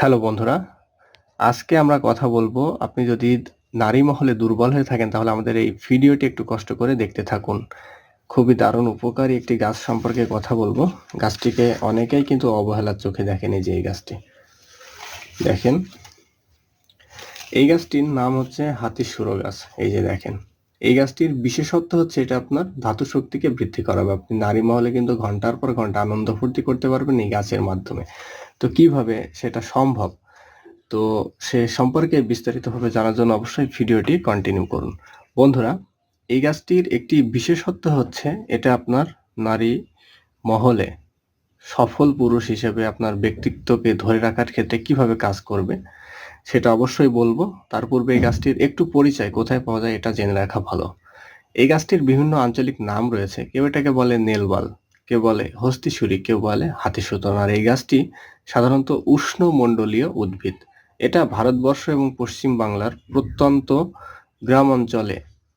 Hello বন্ধুরা, আজকে আমরা কথা বলব, আপনি যদি নারী মহলে দুর্বল হয়ে থাকেন, তাহলে আমাদের এই ভিডিওটি একটু কষ্ট করে দেখতে থাকুন। খুবই দারুণ উপকারী একটি গাছ সম্পর্কে কথা বলব। গাছটিকে অনেকেই কিন্তু অবহেলার চোখে দেখেন এই যে এই গাছটি। দেখেন, এই গাছটির নাম হচ্ছে হাতির সুরো গাছ, এই যে দেখেন। এই গাছটির বিশেষত্ব হচ্ছে এটা আপনার ধাতু শক্তিকে বৃদ্ধি করাবে। আপনি নারী মহলে কিন্তু ঘণ্টার পর ঘণ্টা আনন্দ ফুর্তি করতে পারবেন এই গাছের মাধ্যমে। তো কীভাবে সেটা সম্ভব? তো সে সম্পর্কে বিস্তারিতভাবে জানার জন্য অবশ্যই ভিডিওটি কন্টিনিউ করুন। বন্ধুরা, এই গাছটির একটি বিশেষত্ব হচ্ছে এটা আপনার নারী মহলে সফল পুরুষ হিসেবে আপনার ব্যক্তিত্বকে ধরে রাখার ক্ষেত্রে কীভাবে কাজ করবে সেটা অবশ্যই বলব। তার পূর্বে এই গাছটির একটু পরিচয়, কোথায় পাওয়া যায় এটা জেনে রাখা ভালো। এই গাছটির বিভিন্ন আঞ্চলিক নাম রয়েছে, কেউ এটাকে বলে নেলবাল। কেউ বলে হস্তিসুরি কেউ বলে হাতিসুতন। আর এই গাছটি সাধারণত উষ্ণমণ্ডলীয় উদ্ভিদ। এটা ভারতবর্ষ এবং পশ্চিম বাংলার প্রত্যন্ত গ্রাম অঞ্চলে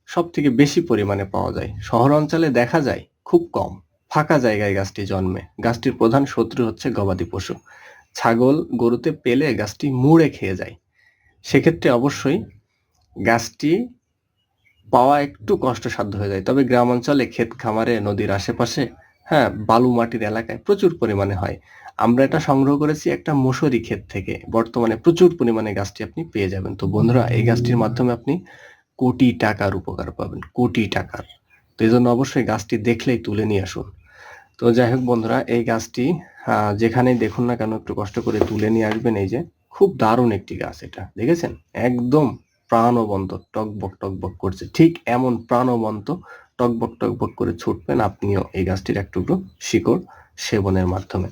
সব থেকে বেশি পরিমাণে পাওয়া যায়। শহর অঞ্চলে দেখা যায় খুব কম। ফাঁকা জায়গায় গাছটি জন্মে। গাছটির প্রধান শত্রু হচ্ছে গবাদি পশু। ছাগল গরুতে পেলে গাছটি মুড়ে খেয়ে যায়। সেক্ষেত্রে অবশ্যই গাছটি পাওয়া একটু কষ্টসাধ্য হয়ে যায়। তবে গ্রাম অঞ্চলে ক্ষেত খামারে, নদীর আশেপাশে হ্যাঁ বালু মাটির এলাকায় প্রচুর পরিমাণে হয়। আমরা এটা সংগ্রহ করেছি একটা মশুরি ক্ষেত থেকে। বর্তমানে প্রচুর পরিমাণে গাছটি আপনি পেয়ে যাবেন। তো বন্ধুরা, এই গাছটির মাধ্যমে আপনি কোটি টাকার উপকার পাবেন, কোটি টাকার। তো এই জন্য অবশ্যই গাছটি দেখলেই তুলে নিয়ে আসুন। তো যাই হোক বন্ধুরা, এই গাছটি যেখানেই দেখুন না কেন, একটু কষ্ট করে তুলে নিয়ে আসবেন। এই যে, খুব দারুণ একটি গাছ এটা, দেখেছেন? একদম প্রাণবন্ত, টকবক টকবক করছে। ঠিক এমন প্রাণবন্ত টকবক টকবক করে ছুটবেন আপনিও এই গাছটির এক টুকরো শিকড় সেবনের মাধ্যমে।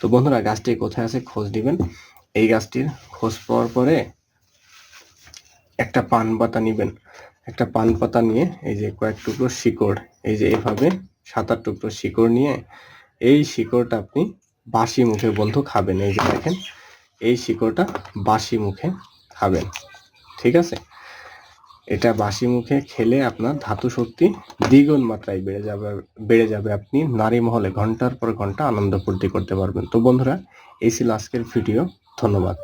তো বন্ধুরা, গাছটি কোথায় আছে খোঁজ দিবেন এই গাছটির খোঁজ পাওয়ার পরে একটা পান পাতা নিবেন। একটা পান পাতা নিয়ে এই যে কয়েক টুকরো শিকড়, এই যে এভাবে সাত আট টুকরো শিকড় নিয়ে এই শিকড়টা আপনি বাসি মুখে বন্ধু খাবেন। এই যে দেখেন, এই শিকড়টা বাসি মুখে খাবেন। ঠিক আছে? এটা বাসি মুখে খেলে আপনার ধাতু শক্তি দ্বিগুণ মাত্রায় বেড়ে যাবে বেড়ে যাবে। আপনি নারী মহলে ঘণ্টার পর ঘণ্টা আনন্দ ফুর্তি করতে পারবেন। তো বন্ধুরা, এই ছিল আজকের ভিডিও ধন্যবাদ।